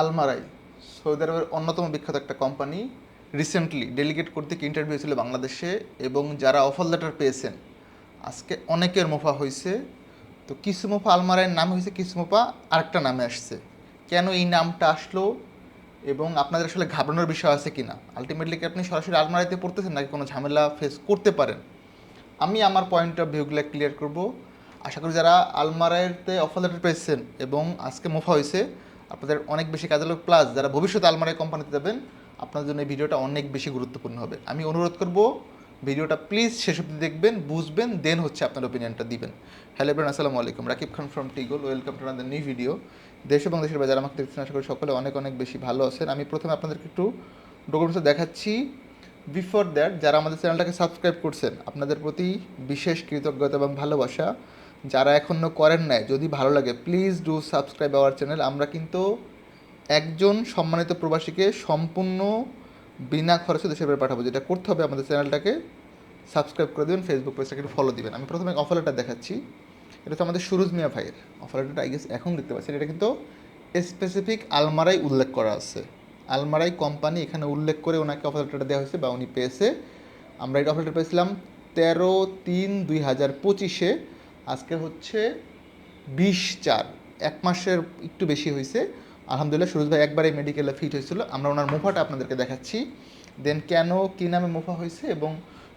Almarai, Saudi আরবের অন্যতম বিখ্যাত একটা কোম্পানি রিসেন্টলি ডেলিগেট করতে ইন্টারভিউ ছিল বাংলাদেশে এবং যারা অফার লেটার পেয়েছেন, আজকে অনেকের মোফা হয়েছে তো কিছু মোফা আলমারাইয়ের নাম হয়েছে কিছু মোফা আরেকটা নামে আসছে। কেন এই নামটা আসলো এবং আপনাদের আসলে ঘাবড়ানোর বিষয় আছে কিনা? আলটিমেটলি কি আপনি সরাসরি আলমারাইতে পড়তেছেন নাকি কোনো ঝামেলা ফেস করতে পারেন? আমি আমার পয়েন্ট অফ ভিউগুলো ক্লিয়ার করব। আশা করি যারা আলমারাইতে অফার লেটার পেয়েছেন এবং আজকে মুফা হয়েছে আপনাদের অনেক বেশি কাজে লাগবে। প্লাস যারা ভবিষ্যতে আলমারাই কোম্পানিতে যাবেন আপনার জন্য এই ভিডিওটা অনেক বেশি গুরুত্বপূর্ণ হবে। আমি অনুরোধ করব, ভিডিওটা প্লিজ শেষ অব্দি দেখবেন, বুঝবেন দেন হচ্ছে আপনার ওপিনিয়নটা দিবেন। হ্যালো এভরিওয়ান আসসালামু আলাইকুম। Rakib Khan from টিগল welcome to another new video দেশ এবং দেশের বাজার আমাকে দেখছেন, আশা করি সকলে অনেক অনেক বেশি ভালো আছেন। আমি প্রথমে আপনাদেরকে একটু ডকুমেন্টস দেখাচ্ছি। বিফোর দ্যাট যারা আমাদের চ্যানেলটাকে সাবস্ক্রাইব করছেন, আপনাদের প্রতি বিশেষ কৃতজ্ঞতা এবং ভালোবাসা। যারা এখনও করেন নাই, যদি ভালো লাগে please do subscribe our channel আমরা কিন্তু একজন সম্মানিত প্রবাসীকে সম্পূর্ণ বিনা খরচে দেশের বাইরে পাঠাবো। যেটা করতে হবে আমাদের চ্যানেলটাকে সাবস্ক্রাইব করে দেবেন ফেসবুক পেজটাকে ফলো দিবেন। আমি প্রথমে অফার লেটার দেখাচ্ছি। এটা হচ্ছে আমাদের সুরুজ মিয়া ভাইয়ের। অফার লেটারটা আই গেস এখন দেখতে পাচ্ছেন। এটা কিন্তু স্পেসিফিক আলমারাই উল্লেখ করা আছে। আলমারাই কোম্পানি এখানে উল্লেখ করে ওনাকে অফার লেটারটা দেওয়া হয়েছে বা উনি পেয়েছে। আমরা এটা অফার লেটার পেয়েছিলাম তেরো তিন দুই হাজার পঁচিশে। আজকে হচ্ছে বিশ চার। এক মাসের একটু বেশি হয়েছে আলহামদুলিল্লাহ, সুরজ ভাই একবারে মেডিকেলে ফিট হয়েছিল। আমরা ওনার মুফাটা আপনাদেরকে দেখাচ্ছি। দেন কেন, কী নামে মুফা হয়েছে এবং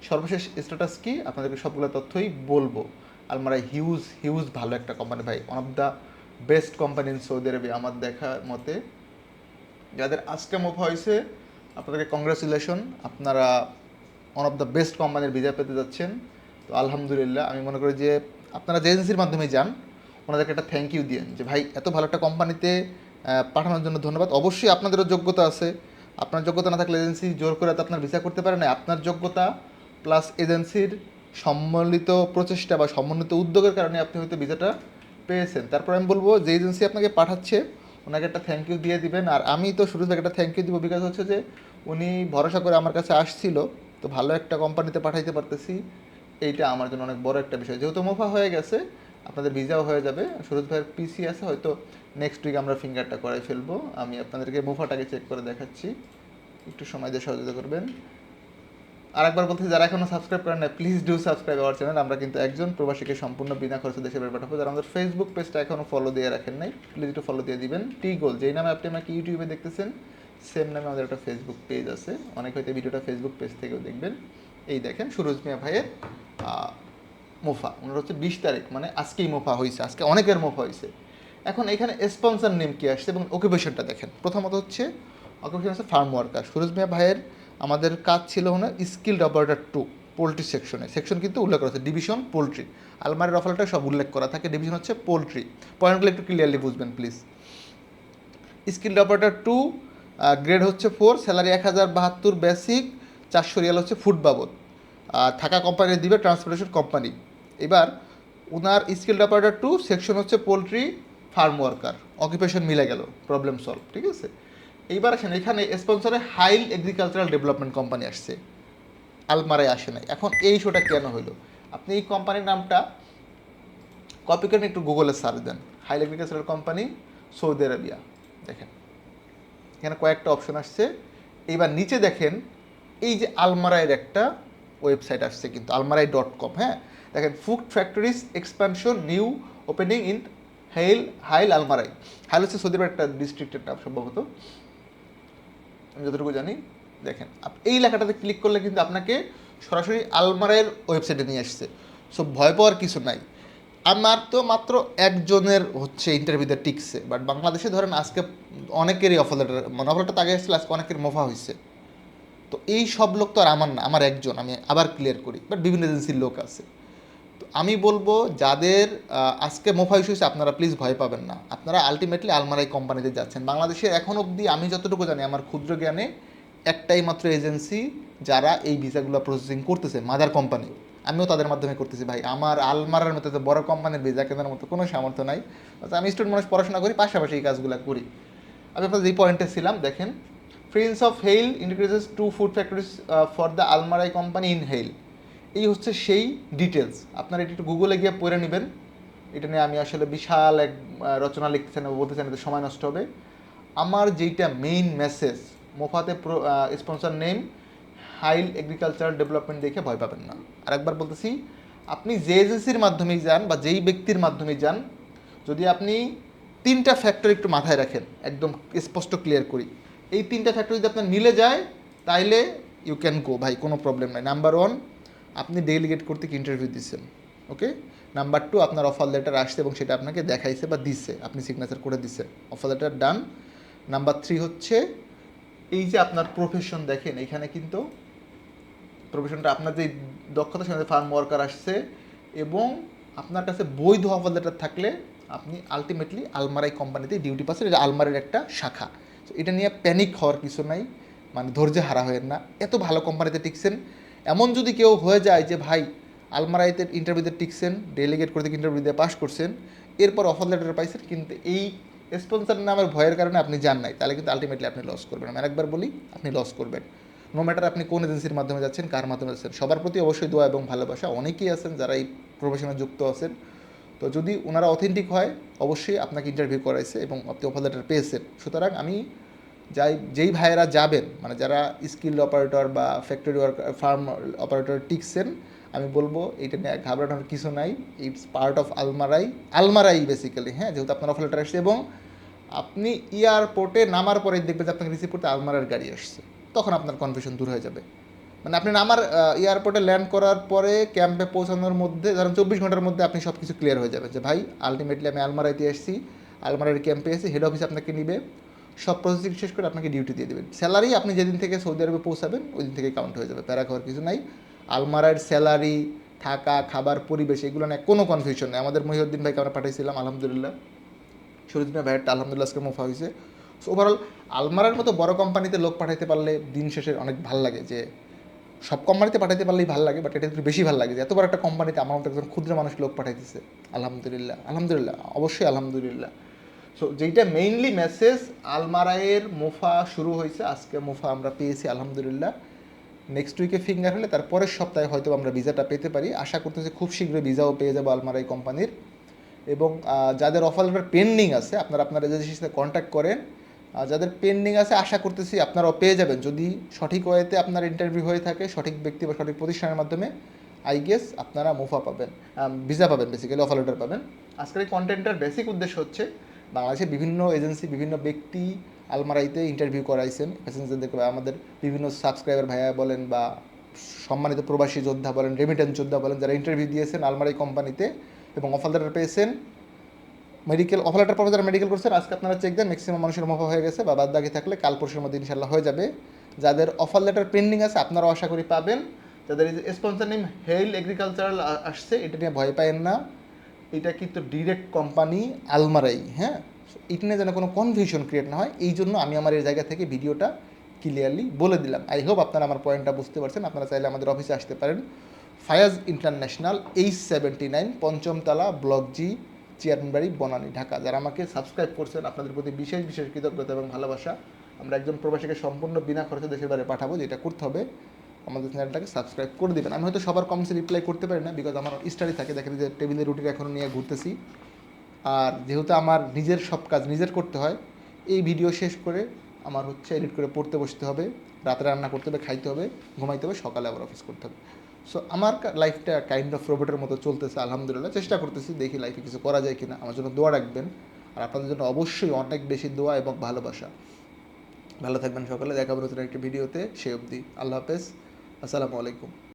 সর্বশেষ স্ট্যাটাস কি, আপনাদেরকে সবগুলো তথ্যই বলব। আলমারাই হিউজ হিউজ ভালো একটা কোম্পানি ভাই। One of the best company in Saudi Arabia আমার দেখা মতে। যাদের আজকে মুফা হয়েছে, আপনাদেরকে কংগ্রেচুলেশন আপনারা ওয়ান অফ দ্য বেস্ট কোম্পানির ভিজা পেতে যাচ্ছেন। তো আলহামদুলিল্লাহ, আমি মনে করি যে আপনারা যে এজেন্সির মাধ্যমে যান, ওনাদেরকে একটা থ্যাংক ইউ দিন যে, ভাই, এত ভালো একটা কোম্পানিতে পাঠানোর জন্য ধন্যবাদ। অবশ্যই আপনাদেরও যোগ্যতা আছে। আপনার যোগ্যতা না থাকলে এজেন্সি জোর করে তো আপনার ভিসা করতে পারে না। আপনার যোগ্যতা প্লাস এজেন্সির সম্মিলিত প্রচেষ্টা বা সম্মিলিত উদ্যোগের কারণে আপনি হয়তো ভিসাটা পেয়েছেন। তারপর আমি বলব, যে এজেন্সি আপনাকে পাঠাচ্ছে, ওনাকে একটা থ্যাংক ইউ দিয়ে দিবেন। আর আমি তো শুরু থেকে একটা থ্যাংক ইউ দিব বিকজ হচ্ছে যে, উনি ভরসা করে আমার কাছে আসছিল। তো ভালো একটা কোম্পানিতে পাঠাইতে পারতেছি। এইটা আমার জন্য অনেক বড় একটা বিষয়। যেহেতু মোফা হয়ে গেছে, আপনাদের ভিসাও হয়ে যাবে। সুরজ ভাইয়ের পিসি আছে, হয়তো নেক্সট উইক আমরা ফিঙ্গারটা করাই ফেলব। আমি আপনাদেরকে মোফাটাকে চেক করে দেখাচ্ছি। একটু সময় দিয়ে সহযোগিতা করবেন। আরেকবার বলতে যারা এখনও সাবস্ক্রাইব করেন না please do subscribe our channel আমরা কিন্তু একজন প্রবাসীকে সম্পূর্ণ বিনা খরচে দেশে বের পাঠাবো। যারা আমাদের ফেসবুক পেজটা এখনও ফলো দিয়ে রাখেন নাই প্লিজ একটু ফলো দিয়ে দিবেন। টি গোল যেই নামে আপনি আমাকে ইউটিউবে দেখতেছেন সেম নামে আমাদের একটা ফেসবুক পেজ আছে। অনেক হয়তো ভিডিওটা ফেসবুক পেজ থেকেও দেখবেন। এই দেখেন সুরজ মিয়া ভাইয়ের মোফা, ওনার হচ্ছে বিশ তারিখ মানে আজকেই মোফা হয়েছে আজকে অনেকের মোফা হয়েছে এখন এখানে স্পন্সর নেম কি আসছে এবং অকুপেশনটা দেখেন। প্রথমত হচ্ছে অকুপেশন হচ্ছে ফার্ম ওয়ার্কার সুরজ মিয়া ভাইয়ের আমাদের কাজ ছিল হলো স্কিল্ড অপারেটর টু পোলট্রি সেকশনে সেকশন কিন্তু উল্লেখ করা আছে ডিভিশন পোলট্রি আলমারির অফারটা সব উল্লেখ করা থাকে ডিভিশন হচ্ছে পোলট্রি পয়েন্টগুলো একটু ক্লিয়ারলি বুঝবেন please skilled operator two grade হচ্ছে ফোর স্যালারি এক হাজার বাহাত্তর বেসিক চারশো রিয়াল হচ্ছে ফুড বাবদ। থাকা কোম্পানি দিবে ট্রান্সপোর্টেশন কোম্পানি এবার ওনার স্কিল অপারেটর টু সেকশন হচ্ছে পোলট্রি ফার্ম ওয়ার্কার অকুপেশন মিলে গেল প্রবলেম সলভ ঠিক আছে? এইবার আসেন, এখানে স্পন্সরে হাইল এগ্রিকালচারাল ডেভেলপমেন্ট কোম্পানি আসছে। আলমারায় আসে নাই। এখন এই শোটা কেন হলো আপনি এই কোম্পানির নামটা কপি করে একটু গুগলে সার্চ দেন। Hail agricultural company Saudi Arabia দেখেন, এখানে কয়েকটা অপশন আসছে। এইবার নিচে দেখেন, এই যে আলমারাইয়ের একটা ওয়েবসাইট আসছে কিন্তু আলমারাই ডট কম হ্যাঁ? দেখেন food factories expansion new opening in Hail Hail Almarai Hail হচ্ছে সৌদি একটা ডিস্ট্রিক্টের নাম সম্ভবত। আমি যতটুকু জানি, দেখেন এই লেখাটাতে ক্লিক করলে কিন্তু আপনাকে সরাসরি আলমারের ওয়েবসাইটে নিয়ে আসছে। সো ভয় পাওয়ার কিছু নাই। আমার তো মাত্র একজনের হচ্ছে ইন্টারভিউতে টিকছে বাট বাংলাদেশে ধরেন আজকে অনেকেরই অফার লেটার মানে অফার লেটার আগে এসেছিল, আজকে অনেকের মোফা হয়েছে তো এই সব লোক তো আর আমার না, আমার একজন, আমি আবার ক্লিয়ার করি বাট বিভিন্ন এজেন্সির লোক আছে। তো আমি বলব, যাদের আজকে মোফা ইস্যু হয়েছে, আপনারা প্লিজ ভয় পাবেন না। আপনারা আলটিমেটলি আলমারাই কোম্পানিতে যাচ্ছেন। বাংলাদেশের এখন অবধি, আমি যতটুকু জানি, আমার ক্ষুদ্র জ্ঞানে একটাই মাত্র এজেন্সি যারা এই ভিসাগুলো প্রসেসিং করতেছে মাদার কোম্পানি আমিও তাদের মাধ্যমে করতেছি, ভাই। আমার আলমারার মতো তো বড় কোম্পানির ভিসা কেনার মতো কোনো সামর্থ্য নাই। আমি স্টুডেন্ট মানুষ পড়াশোনা করি, পাশাপাশি এই কাজগুলো করি। আমি আপনাদের যে পয়েন্টে ছিলাম, দেখেন। Prince of Hail integrates two food factories for the Almarai company in Hail এই হচ্ছে সেই ডিটেলস আপনারা এটি একটু গুগলে গিয়ে পড়ে নেবেন। এটা নিয়ে আমি আসলে বিশাল এক রচনা লিখতে চাই বলতে চাই না সময় নষ্ট হবে। আমার যেইটা main message মোফাতে sponsor name Hail agricultural development দেখে ভয় পাবেন না। আরেকবার বলতেছি, আপনি যে এজেন্সির মাধ্যমেই যান বা যেই ব্যক্তির মাধ্যমে যান, যদি আপনি তিনটা ফ্যাক্টর একটু মাথায় রাখেন, একদম স্পষ্ট ক্লিয়ার করি। এই তিনটা ফ্যাক্টর যদি আপনার মিলে যায়, তাইলে ইউ ক্যান গো ভাই, কোনো প্রবলেম নাই। নাম্বার ওয়ান আপনি ডেলিগেট করতে ইন্টারভিউ দিচ্ছেন ওকে নাম্বার টু আপনার অফার লেটার আসছে এবং সেটা আপনাকে দেখাইছে বা দিচ্ছে, আপনি সিগনেচার করে দিচ্ছে offer letter done number three হচ্ছে, এই যে আপনার প্রফেশন দেখেন, এখানে কিন্তু প্রফেশনটা আপনার যে দক্ষতা, সেখানে ফার্ম ওয়ার্কার আসছে এবং আপনার কাছে বৈধ অফার লেটার থাকলে আপনি আলটিমেটলি আলমারাই কোম্পানিতে ডিউটি পাচ্ছেন, এটা আলমারির একটা শাখা। তো এটা নিয়ে প্যানিক হওয়ার কিছু নাই। মানে ধৈর্য হারা হয়েন না। এত ভালো কোম্পানিতে টিকছেন। এমন যদি কেউ হয়ে যায় যে, ভাই আলমারাইতে ইন্টারভিউতে টিকছেন ডেলিগেট করতে ইন্টারভিউ দিয়ে পাস করছেন, এরপর অফার লেটার পাইছেন, কিন্তু এই স্পন্সার নামের ভয়ের কারণে আপনি যান নাই, তাহলে কিন্তু আলটিমেটলি আপনি লস করবেন। আমি আরেকবার বলি, আপনি লস করবেন। নো ম্যাটার আপনি কোন এজেন্সির মাধ্যমে যাচ্ছেন, কার মাধ্যমে যাচ্ছেন, সবার প্রতি অবশ্যই দোয়া এবং ভালোবাসা। অনেকেই আছেন যারা এই প্রফেশনে যুক্ত আছেন। তো যদি ওনারা অথেন্টিক হয়, অবশ্যই আপনাকে ইন্টারভিউ করাইছে এবং আপনি অফার লেটার পেয়েছেন। সুতরাং আমি যাই, যেই ভাইয়েরা যাবেন মানে যারা স্কিল অপারেটর বা ফ্যাক্টরি ওয়ার্ক ফার্ম অপারেটর টিকছেন, আমি বলব এইটা নিয়ে ঘাবড়ানোর কিছু নাই। It's part of Almarai Almarai basically হ্যাঁ? যেহেতু আপনার অফার লেটার আসছে এবং আপনি এয়ারপোর্টে নামার পরে দেখবেন যে আপনাকে রিসিভ করতে আলমারার গাড়ি আসছে। তখন আপনার কনফিউশন দূর হয়ে যাবে। মানে আপনি আমার এয়ারপোর্টে ল্যান্ড করার পরে ক্যাম্পে পৌঁছানোর মধ্যে, ধরেন চব্বিশ ঘণ্টার মধ্যে আপনি সব কিছু ক্লিয়ার হয়ে যাবে যে ভাই আলটিমেটলি আমি আলমারাইতে এসেছি আলমারাইয়ের ক্যাম্পে এসেছি হেড অফিস আপনাকে নিবে, সব প্রসেসিং শেষ করে আপনাকে ডিউটি দিয়ে দেবেন স্যালারি আপনি যেদিন থেকে সৌদি আরবে পৌঁছাবেন ওই দিন থেকে কাউন্ট হয়ে যাবে প্যারা খাওয়ার কিছু নাই। আলমারার স্যালারি থাকা, খাবার, পরিবেশ, এগুলো নিয়ে কোনো কনফিউশন নেই। আমাদের মহিউদ্দিন ভাইকে আমরা পাঠিয়েছিলাম আলহামদুলিল্লাহ। শরীরদিনের ভাইয়েরটা আলহামদুলিল্লাহ আজকে মুফা হয়েছে। সো ওভারঅল আলমারার মতো বড় কোম্পানিতে লোক পাঠাইতে পারলে দিন শেষে অনেক ভালো লাগে যে সব কোম্পানিতে পাঠাইতে পারলেই ভালো লাগে বাট এটা একটু বেশি ভালো লাগে যে এত বড় একটা কোম্পানিতে আমার মতো একজন ক্ষুদ্র মানুষ লোক পাঠাইতেছে। আলহামদুলিল্লাহ আলহামদুলিল্লাহ, অবশ্যই আলহামদুলিল্লাহ। সো যেইটা মেইনলি মেসেজ আলমারায়ের মুফা শুরু হয়েছে আজকে মুফা আমরা পেয়েছি, আলহামদুলিল্লাহ। নেক্সট উইকে ফিঙ্গার হলে তার পরের সপ্তাহে হয়তো আমরা ভিসাটা পেতে পারি। আশা করতেছি খুব শীঘ্রই ভিসাও পেয়ে যাব আলমারাই কোম্পানির এবং যাদের অফার পেন্ডিং আছে, আপনারা, আপনার এজেন্সির সাথে কন্ট্যাক্ট করেন যাদের পেন্ডিং আছে, আশা করতেছি আপনারাও পেয়ে যাবেন। যদি সঠিক ওয়েতে আপনার ইন্টারভিউ হয়ে থাকে, সঠিক ব্যক্তি বা সঠিক প্রতিষ্ঠানের মাধ্যমে আই গেস আপনারা মুফা পাবেন ভিসা পাবেন বেসিক্যালি অফার লেটার পাবেন। আজকের এই কন্টেন্টের বেসিক উদ্দেশ্য হচ্ছে বাংলাদেশে বিভিন্ন এজেন্সি বিভিন্ন ব্যক্তি আলমারাইতে ইন্টারভিউ করাইছেন। প্যাসেঞ্জারদেরকে আমাদের বিভিন্ন সাবস্ক্রাইবার ভাইয়া বলেন বা সম্মানিত প্রবাসী যোদ্ধা বলেন রেমিটেন্স যোদ্ধা বলেন, যারা ইন্টারভিউ দিয়েছেন আলমারাই কোম্পানিতে এবং অফার লেটার পেয়েছেন মেডিকেল অফার লেটার পরে যারা মেডিকেল করছেন, আজকে আপনারা চেক দেন ম্যাক্সিমাম মানুষের মুফা হয়ে গেছে, বা বাদ বাকি থাকলে কাল পরশুর মধ্যে ইনশাল্লাহ হয়ে যাবে। যাদের অফার লেটার পেন্ডিং আছে, আপনারাও আশা করি পাবেন। যাদের স্পন্সর নেম হেল এগ্রিকালচারাল আসছে, এটা নিয়ে ভয় পায়েন না। এটা কিন্তু ডিরেক্ট কোম্পানি আলমারাই হ্যাঁ? এটা নিয়ে যেন কোনো কনফিউশন ক্রিয়েট না হয়, এই জন্য আমি আমার এই জায়গা থেকে ভিডিওটা ক্লিয়ারলি বলে দিলাম। আই হোপ আপনারা আমার পয়েন্টটা বুঝতে পারছেন, আপনারা চাইলে আমাদের অফিসে আসতে পারেন। Fayaz international H seventy nine পঞ্চমতলা block G chairman বাড়ি বনানী, ঢাকা। যারা আমাকে সাবস্ক্রাইব করছেন, আপনাদের প্রতি বিশেষ বিশেষ কৃতজ্ঞতা এবং ভালোবাসা, আমরা একজন প্রবাসীকে সম্পূর্ণ বিনা খরচে দেশের বাইরে পাঠাবো, যেটা করতে হবে। আমাদের চ্যানেলটাকে সাবস্ক্রাইব করে দেবেন। আমি হয়তো সবার কমেন্টসে রিপ্লাই করতে পারি না বিকজ আমার স্টাডি থাকে দেখেন যে টেবিলের রুটির এখনও নিয়ে ঘুরতেছি। আর যেহেতু আমার নিজের সব কাজ নিজের করতে হয়, এই ভিডিও শেষ করে আমার হচ্ছে এডিট করে পড়তে বসতে হবে, রাতে রান্না করতে হবে, খাইতে হবে, ঘুমাইতে হবে, সকালে আবার অফিস করতে হবে। সো আমার লাইফটা কাইন্ড অফ রোবটের মতো চলতেছে, আলহামদুলিল্লাহ। চেষ্টা করতেছি, দেখি লাইফে কিছু করা যায় কিনা। আমার জন্য দোয়া রাখবেন। আর আপনাদের জন্য অবশ্যই অনেক বেশি দোয়া এবং ভালোবাসা। ভালো থাকবেন সকালে। দেখা নতুন একটি ভিডিওতে। সে অবধি আল্লাহ হাফেজ। আসসালামু আলাইকুম।